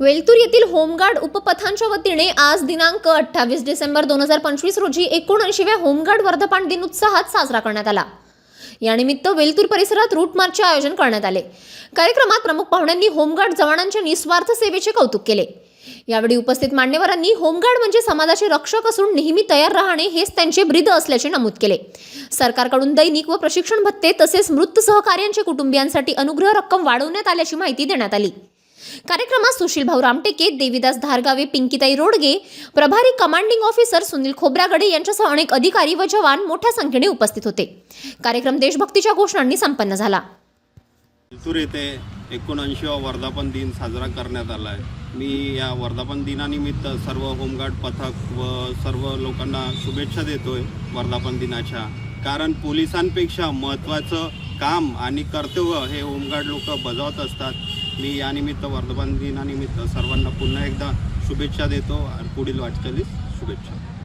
वेलतूर येथील होमगार्ड उपपथांच्या वतीने आज दिनांक अठ्ठावीस डिसेंबर दोन हजार पंचवीस रोजी एकोणऐंशीव्या होमगार्ड वर्धपान दिन उत्साहात साजरा करण्यात आला. यानिमित्त वेलतूर परिसरात रूट मार्चचे आयोजन करण्यात आले. कार्यक्रमात प्रमुख पाहुण्यांनी होमगार्ड जवानांच्या निस्वार्थ सेवेचे कौतुक केले. यावेळी उपस्थित मान्यवरांनी होमगार्ड म्हणजे समाजाचे रक्षक असून नेहमी तयार राहणे हेच त्यांचे ब्रीद असल्याचे नमूद केले. सरकारकडून दैनिक व प्रशिक्षण भत्ते तसेच मृत सहकार्यांच्या कुटुंबियांसाठी अनुग्रह रक्कम वाढवण्यात आल्याची माहिती देण्यात आली. कार्यक्रमात सुशील भाऊ रामटेके देवीदास धारगावे पिंकीताई रोडगे प्रभारी कमांडिंग ऑफिसर सुनील खोब्रागडे यांच्यासह अनेक अधिकारी व जवान मोठ्या संख्येने उपस्थित होते. कार्यक्रम देशभक्तीच्या घोषणांनी संपन्न झाला. येथे एकोणऐंशीवा वर्धापन दिन साजरा करण्यात आला आहे. मी या वर्धापन दिनानिमित्त सर्व होमगार्ड पथक व सर्व लोकांना शुभेच्छा देतोय वर्धापन दिनाच्या. कारण पोलिसांपेक्षा महत्त्वाचं काम आणि कर्तव्य हे होमगार्ड लोक बजावत असतात. मी यानिमित्त वर्धमान दिनानिमित्त सर्वांना पुन्हा एकदा शुभेच्छा देतो आणि पुढील वाटचालीस शुभेच्छा.